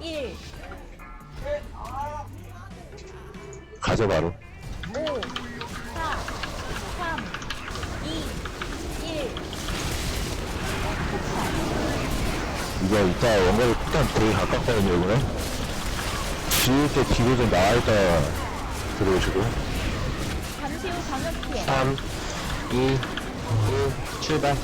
1 가져 바로. 5 4 3 2 1 이거 이따 원거리 폭탄 되게 가깝거든요 이번에. 지울 때 뒤로 좀 나와있다 들어오시고 잠시 후 방역 피해. 3, 2, 1, 출발.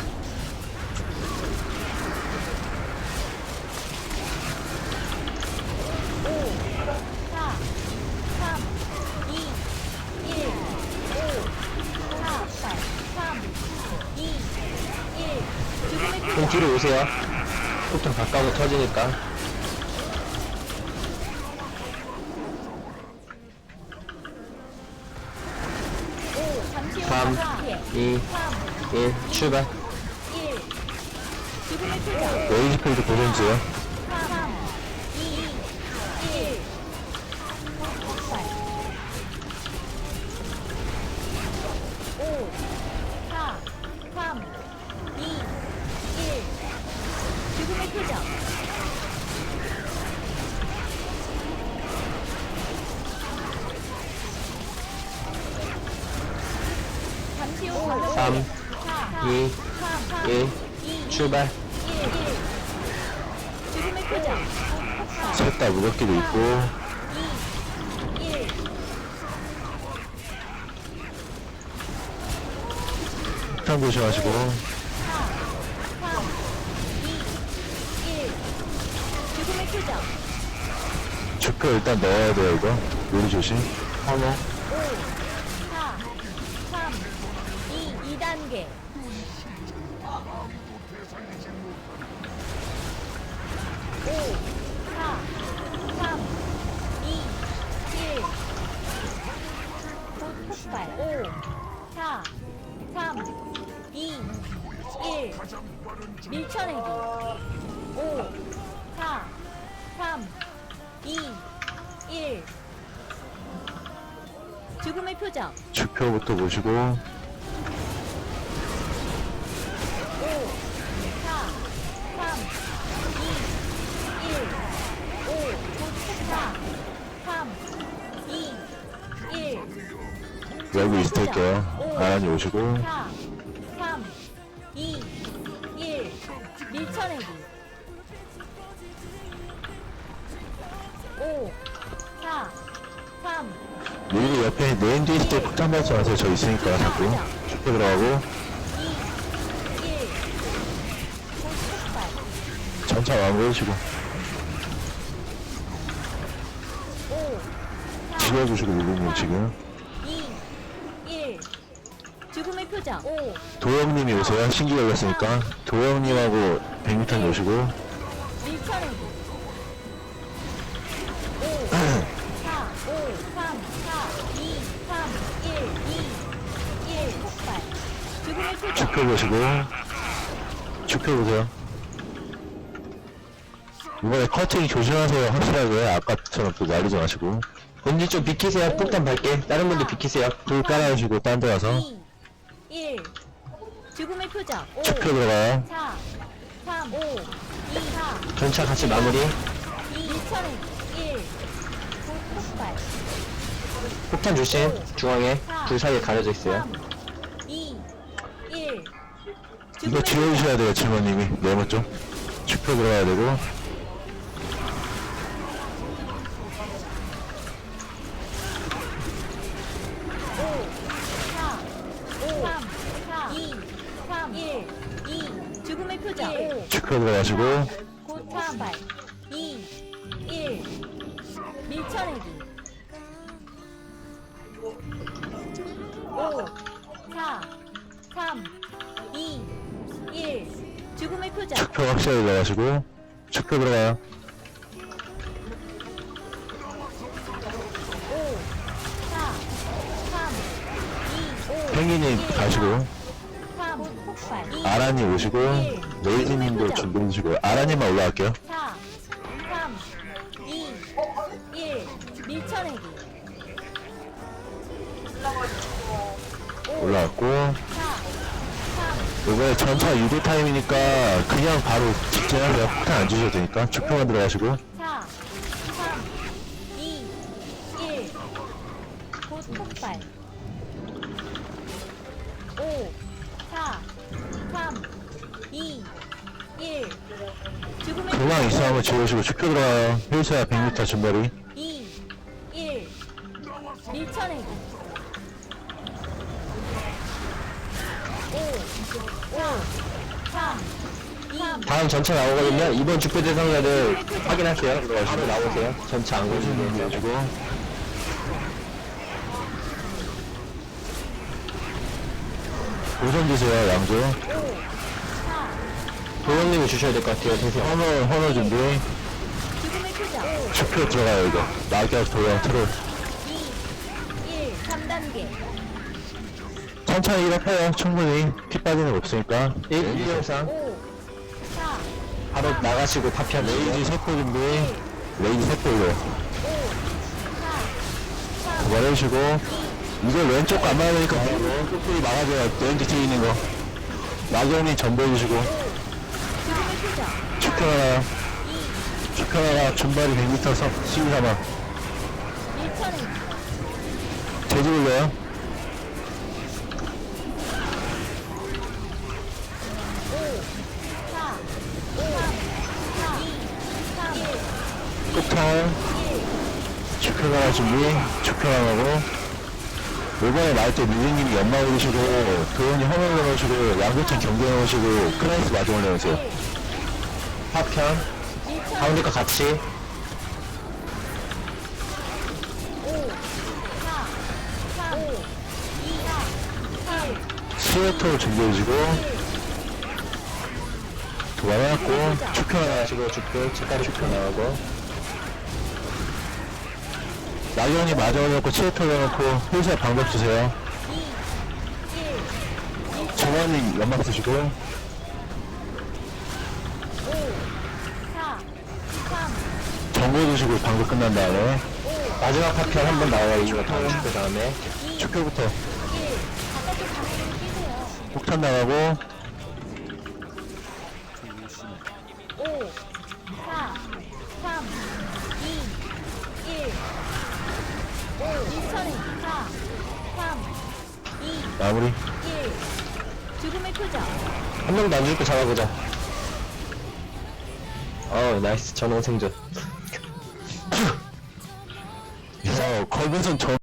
뒤로 오세요. 폭탄 가까워 터지니까. 오 잠시 후 3, 방역 피해 2, 3 1, 출발. 1 죽음의 표정 레이지필드 보존지요 3, 4 2, 3 1, 2 출발. 1 1 죽음의 표정. 폭발 셋다 무겁기도 있고. 2 1 폭탄 조심하시고 주표 일단 넣어야 돼요 이거. 요리 조심. 5 4 3 2 2단계. 5 4 3 2 1 폭발 5 4 3 2 1 밀쳐내기. 5 4 3 2 1 죽음의 표정. 주표부터 보시고. 5 4 3 2 1 5 4 3 2 1 여기 있을게요. 아란이 오시고. 4 3 2 1 밀쳐내기 5 4 3 여기 옆에 메인 뒤에 있을 때 폭탄 받지 마세요. 저 있으니까 자꾸. 주표 들어가고. 2 1 폭발 전차 완고해주시고 5 4 지워주시고 누르면 지금? 2 1 죽음의 표정. 5 도영님이 오세요. 신기 걸렸으니까. 도영님하고 100m 오시고. 밀쳐내기 죽음의 표정 주표 보시고. 주표 보세요. 이번에 커팅 조심하세요. 확실하게. 아까처럼 또 날리지 마시고. 본진 좀 비키세요. 폭탄 밟게. 다른 분들 비키세요. 불 깔아주시고 딴 데 가서. 2 1 죽음의 표정 5 주표 들어가요. 4 3 5 2 4 전차 같이 마무리. 2 밀쳐내기 1 폭발. 폭탄 조심. 중앙에 불 사이에 가려져 있어요. 3 2 1 이거 지워주셔야 돼요 칠모님이. 네모 쪽 주표 들어가야 되고. 죽음의 표정 5 주표 들어가시고. 곧3 2 1 밀쳐내기 5 4 3 2 1 죽음의 표정 주표 확실하게 들어가시고 주표 들어가요. 5 4 3 2 5 펭귄님 가시고. 3 폭발. 2 아라님 오시고 레이지님도 준비해주시고. 아라님만 올라갈게요. 4 3 2 1 밀쳐내기 올라왔고. 4 3 이번에 전차 유도 타임이니까 그냥 바로 직진하세요. 폭탄 안 주셔도 되니까 축평만 들어가시고. 4, 3, 2, 1. 곧 폭발. 5, 4, 3, 2, 1. 죽음의 그만 이싸움을 지우시고 축표 들어가요. 휠체어 100m 준비리 다음 전체 나오거든요. 이번 축구 대상자들 확인하세요. 바로 나오세요. 전체 안 걸리게. 해주고 우선 주세요 양조 5 4 도영님이 주셔야 될 것 같아요. 대상. 헌어 헌어 준비 축구 들어가요 이거 낙엽 도형 트롤 2 1 3단계 천천히 일어나요. 충분히 피 빠지는 거 없으니까. 1, 1 영상. 5 4 바로 나가시고 파피하면 레이지 세포 준비 레이지 세포로. 5 4 3 그만해주시고. 이거 왼쪽 가만히 되니까 꾹꾹이 막아줘요. 왼쪽 뒤에 있는 거. 나경이 전보해주시고. 표정 축구 하나 준발이 100m 서, 12사망 밀쳐내기 제주 불러요 5 4 3 4 2 3 끝탈 1 축구 하나 준비 축구 하나 하고 이번에 말때 미리님이 연마 올리시고 도현이 허물 넣으시고 양교천 경계 넣으시고 크라이스 마중 올려놓으세요 파편. 밀쳐내기 가운데 거 같이. 5 4 3 5 2 4 1 스웨터 준비해주시고 도망갔고 축구 하나 하시고 축구. 책가루 축구 나오고. 나경이 스웨터 올려놓고 회사 방법 주세요 2 1 정원님 연막 쓰시고 5 4 3 정보 주시고 방법 끝난 다음에 마지막 파편 한 번 나와요. 이거 축구 다음에. 2 축구부터 1 바깥쪽 방향으로 뛰세요 폭탄 나가고 5 5 밀쳐내기 4 3 2 마무리 1 죽음의 표정 한 명도 안 죽고 잡아보자. 어, 나이스. 전원 생존. 야 거기선 전